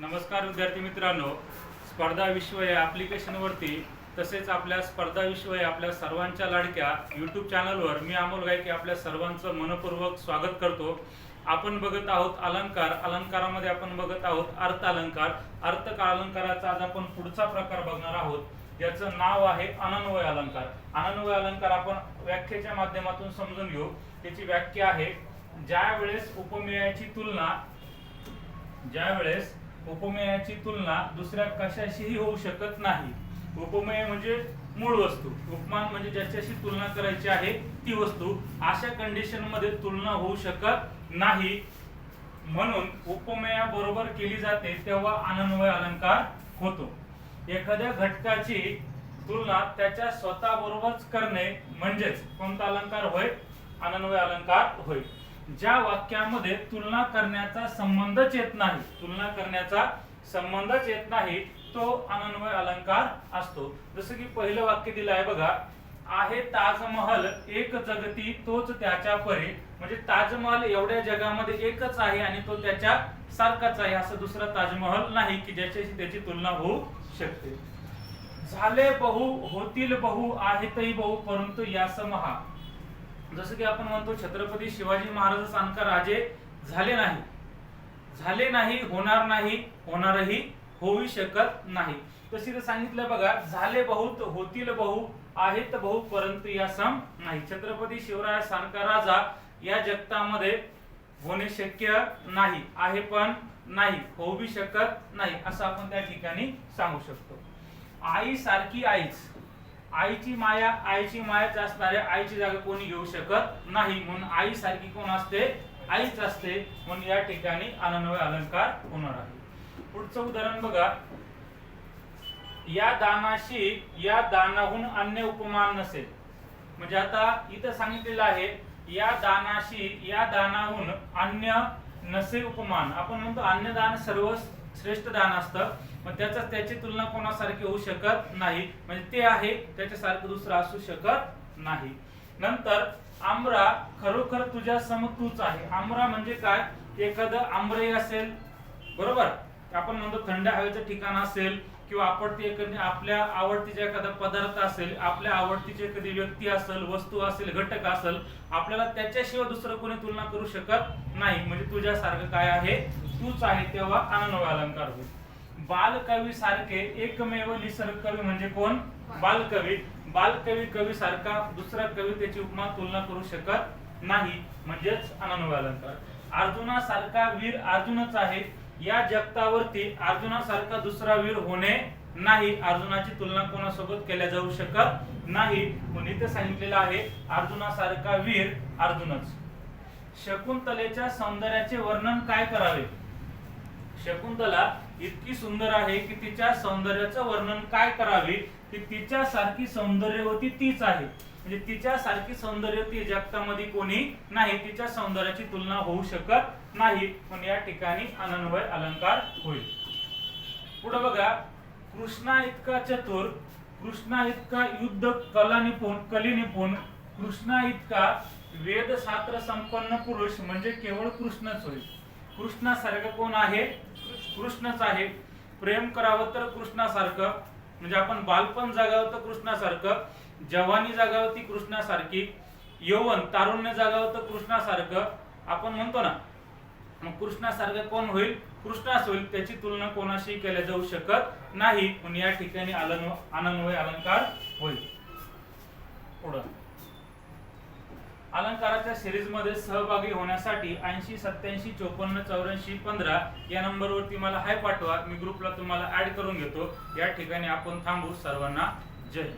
नमस्कार विद्यार्थी मित्रांनो. स्पर्धा विश्व या ॲप्लिकेशनवरती तसेच आपल्या स्पर्धा विश्व या आपल्या सर्वांच्या लाडक्या यूट्यूब चॅनलवर मी अमोल गायकी आपल्या सर्वांचं मनपूर्वक स्वागत करतो. आपण बघत आहोत अलंकार. अलंकारामध्ये आपण बघत आहोत अर्थ अलंकार. अर्थ अलंकाराचा आज आपण पुढचा प्रकार बघणार आहोत. याचं नाव आहे अनन्वय अलंकार. अनन्वय अलंकार आपण व्याख्येच्या माध्यमातून समजून घेऊ. त्याची व्याख्या आहे ज्या वेळेस उपमेयाची तुलना ज्या वेळेस उपमेयाची तुलना दुसऱ्या कशाशीही होऊ शकत नाही. उपमेय म्हणजे मूळ वस्तू. उपमान म्हणजे ज्याच्याशी तुलना करायची आहे ती वस्तू. अशा कंडिशनमध्ये तुलना होऊ शकत नाही. म्हणून उपमेया बरोबर केली जाते तेव्हा अनन्वय अलंकार होतो. एखाद्या घटकाची तुलना त्याच्या स्वतः बरोबरच करणे म्हणजेच कोणता अलंकार होय? अनन्वय अलंकार होय. ज्या वाक्यामध्ये तुलना करण्याचा संबंधच येत नाही तुलना करण्याचा संबंधच येत नाही तो अनन्वय अलंकार असतो. जसं की पहिलं वाक्य दिलं आहे बघा आहे ताजमहल एक जगती तोच त्याच्या परी. म्हणजे ताजमहल एवढ्या जगामध्ये एकच आहे आणि तो त्याच्या सारखाच आहे. असं दुसरा ताजमहल नाही की ज्याच्याशी त्याची तुलना होऊ शकते. झाले बहु होतील बहु आहेतही बहु परंतु यास महा जसं की आपण म्हणतो छत्रपती शिवाजी महाराज सारखा राजे झाले नाही. झाले नाही होणार नाही होणारही होऊ शकत नाही. तशी तर सांगितलं बघा झाले बहुत होतील बहु आहेत बहु परंतु या सम नाही. छत्रपती शिवराय सारखा राजा या जगतामध्ये होणे शक्य नाही आहे पण नाही होऊ शकत नाही असं आपण त्या ठिकाणी सांगू शकतो. आई सारखी आईच. आईची माया आईची मायाच असणाऱ्या आईची जागा कोणी घेऊ शकत नाही. म्हणून आई सारखी कोण असते? आईच असते. म्हणून या ठिकाणी अनन्वय अलंकार होणार आहे. पुढचं उदाहरण बघा. या दानाशी या दानाहून अन्य उपमान नसेल. म्हणजे आता इथं सांगितलेलं आहे या दानाशी या दानाहून अन्य नसे उपमान. आपण म्हणतो अन्नदान सर्व श्रेष्ठ दान असतं. मग त्याचा त्याची तुलना कोणासारखी होऊ शकत नाही. म्हणजे ते आहे त्याच्यासारखं दुसरं असू शकत नाही. नंतर आमरा खरोखर तुझ्या सम तूच आहे. आमरा म्हणजे काय? एखादं आमरे असेल बरोबर? आपण म्हणतो थंड हवेचं ठिकाण असेल किंवा आवडती एखादी आपल्या आवडतीचा एखादा पदार्थ असेल आपल्या आवडतीची एखादी व्यक्ती असेल वस्तू असेल घटक असेल आपल्याला त्याच्याशिवाय दुसरं कोणी तुलना करू शकत नाही. म्हणजे तुझ्यासारखं काय आहे? तूच आहे तेव्हा आनंद अलंकार होईल. बालकवी सारखे एकमेव निसर्ग कवी म्हणजे कोण? बालकवी. बालकवी कवी सारखा दुसरा कवी त्याची उपमा तुलना करू शकत नाही. म्हणजेच अनन्वय अलंकार. अर्जुनासारखा वीर अर्जुनच आहे. या जगतावरती अर्जुनासारखा दुसरा वीर होणे नाही. अर्जुनाची तुलना कोणासोबत केल्या जाऊ शकत नाही. म्हणून इथे सांगितलेलं आहे अर्जुनासारखा वीर अर्जुनच. शकुंतलेच्या सौंदर्याचे वर्णन काय करावे? शकुंतला इतकी सुंदर आहे की तिच्या सौंदर्याचं वर्णन काय करावे की तिच्या सारखी सौंदर्यवती तीच आहे. म्हणजे तिच्या सारखी सौंदर्यवती जगतामध्ये कोणी नाही तिच्या सौंदर्याची तुलना होऊ शकत नाही. पण या ठिकाणी अनन्वय अलंकार होईल. पुढे बघा कृष्णा इतका चतुर कृष्णा इतका युद्ध कला निपुण कली निपुण कृष्णा इतका वेदशास्त्र संपन्न पुरुष म्हणजे केवळ कृष्णच होईल कृष्णासारखं कोण आहे? कृष्णच आहे. प्रेम करावं तर कृष्णासारखं. म्हणजे आपण बालपण जागावं तर कृष्णासारखं. जवानी जागावं ती कृष्णासारखी. यौवन तारुण्य जागावं तर कृष्णासारखं. आपण म्हणतो ना मग कृष्णासारखं कोण होईल? कृष्णास होईल. त्याची तुलना कोणाशी केल्या जाऊ शकत नाही. पण या ठिकाणी अलन अनन्वय अलंकार होईल. पुढं. अलंकाराच्या सिरीजमध्ये सहभागी होण्यासाठी ऐंशी सत्याऐंशी चोपन्न चौऱ्याऐंशी पंधरा या नंबरवरती मला हाय पाठवा. मी ग्रुपला तुम्हाला ऍड करून घेतो. या ठिकाणी आपण थांबू. सर्वांना जय